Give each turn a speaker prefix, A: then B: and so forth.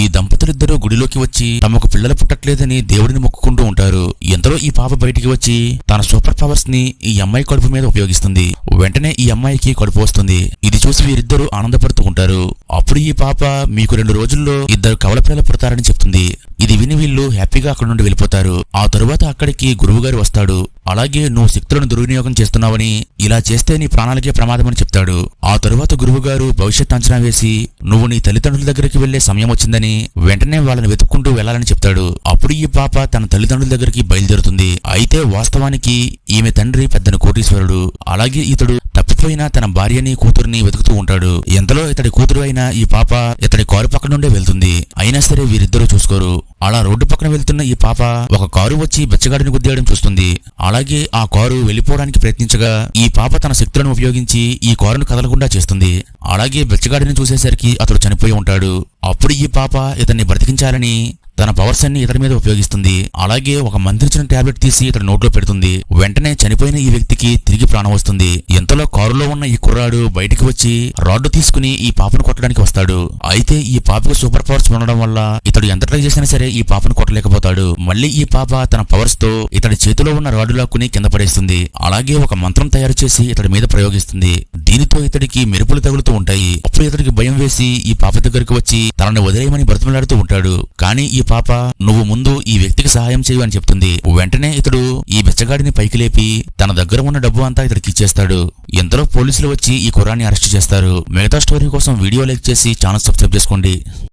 A: ఈ దంపతులిద్దరూ గుడిలోకి వచ్చి తమకు పిల్లలు పుట్టట్లేదని దేవుడిని మొక్కుకుంటూ ఉంటారు. ఎంతలో ఈ పాప బయటికి వచ్చి తన సూపర్ పవర్స్ని ఈ అమ్మాయి కడుపు మీద ఉపయోగిస్తుంది. వెంటనే ఈ అమ్మాయికి కడుపు వస్తుంది. ఇది చూసి వీరిద్దరూ ఆనందపడుతూ ఉంటారు అప్పుడు ఈ పాప మీకు రెండు రోజుల్లో ఇద్దరు కవల పిల్లలు పుడతారని చెప్తుంది. ఇది విని వీళ్ళు హ్యాపీగా అక్కడ నుండి వెళ్ళిపోతారు. ఆ తరువాత అక్కడికి గురువుగారు వస్తాడు. అలాగే నువ్వు శక్తులను దుర్వినియోగం చేస్తున్నావని ఇలా చేస్తే నీ ప్రాణాలకే ప్రమాదమని చెప్తాడు. ఆ తరువాత గురువుగారు భవిష్యత్ అంచనా వేసి నువ్వు నీ తల్లిదండ్రుల దగ్గరికి వెళ్ళే సమయం వచ్చిందని వెంటనే వాళ్ళని వెతుక్కుంటూ వెళ్ళాలని చెప్తాడు. అప్పుడు ఈ పాప తన తల్లిదండ్రుల దగ్గరికి బయలుదేరుతుంది. అయితే వాస్తవానికి ఈమె తండ్రి పెద్దన కోటీశ్వరుడు. అలాగే ఇతడు తప్పిపోయిన తన భార్యని కూతురుని వెతుకుతూ ఉంటాడు. ఎంతలో ఇతడి కూతురు అయిన ఈ పాప ఇతడి కారు పక్క నుండే వెళ్తుంది. అయినా సరే వీరిద్దరూ చూసుకోరు. అలా రోడ్డు పక్కన వెళ్తున్న ఈ పాప ఒక కారు వచ్చి బెచ్చగాడిని గుద్దేయడం చూస్తుంది. అలాగే ఆ కారు వెళ్ళిపోవడానికి ప్రయత్నించగా ఈ పాప తన శక్తులను ఉపయోగించి ఈ కారును కదలకుండా చేస్తుంది. అలాగే బెచ్చగాడిని చూసేసరికి అతడు చనిపోయి ఉంటాడు. అప్పుడు ఈ పాప ఇతన్ని బ్రతికించాలని తన పవర్స్ అన్ని ఇతడి మీద ఉపయోగిస్తుంది. అలాగే ఒక మంత్రించిన టాబ్లెట్ తీసి ఇతడి నోట్లో పెడుతుంది. వెంటనే చనిపోయిన ఈ వ్యక్తికి తిరిగి ప్రాణం వస్తుంది. ఎంతలో కారులో ఉన్న ఈ కుర్రాడు బయటికి వచ్చి రాడ్డు తీసుకుని ఈ పాపను కొట్టడానికి వస్తాడు. అయితే ఈ పాపకు సూపర్ పవర్స్ ఉండడం వల్ల ఇతడు ఎంత ట్రై చేసినా సరే ఈ పాపను కొట్టలేకపోతాడు. మళ్ళీ ఈ పాప తన పవర్స్తో ఇతడి చేతిలో ఉన్న రాడ్డు లాక్కుని కింద పడేస్తుంది. అలాగే ఒక మంత్రం తయారు చేసి ఇతడి మీద ప్రయోగిస్తుంది. దీనితో ఇతడికి మెరుపులు తగులుతూ ఉంటాయి. అప్పుడు ఇతడికి భయం వేసి ఈ పాప దగ్గరికి వచ్చి తనని వదిలేయమని బ్రతిమలాడుతూ ఉంటాడు. కానీ ఈ పాప నువ్వు ముందు ఈ వ్యక్తికి సహాయం చేయు అని చెప్తుంది. వెంటనే ఇతడు ఈ బిచ్చగాడిని పైకి లేపి తన దగ్గర ఉన్న డబ్బు అంతా ఇతడికి ఇచ్చేస్తాడు. ఎంతలో పోలీసులు వచ్చి ఈ కుర్రాన్ని అరెస్ట్ చేస్తారు. మిగతా స్టోరీ కోసం వీడియో లైక్ చేసి ఛానల్ సబ్స్క్రైబ్ చేసుకోండి.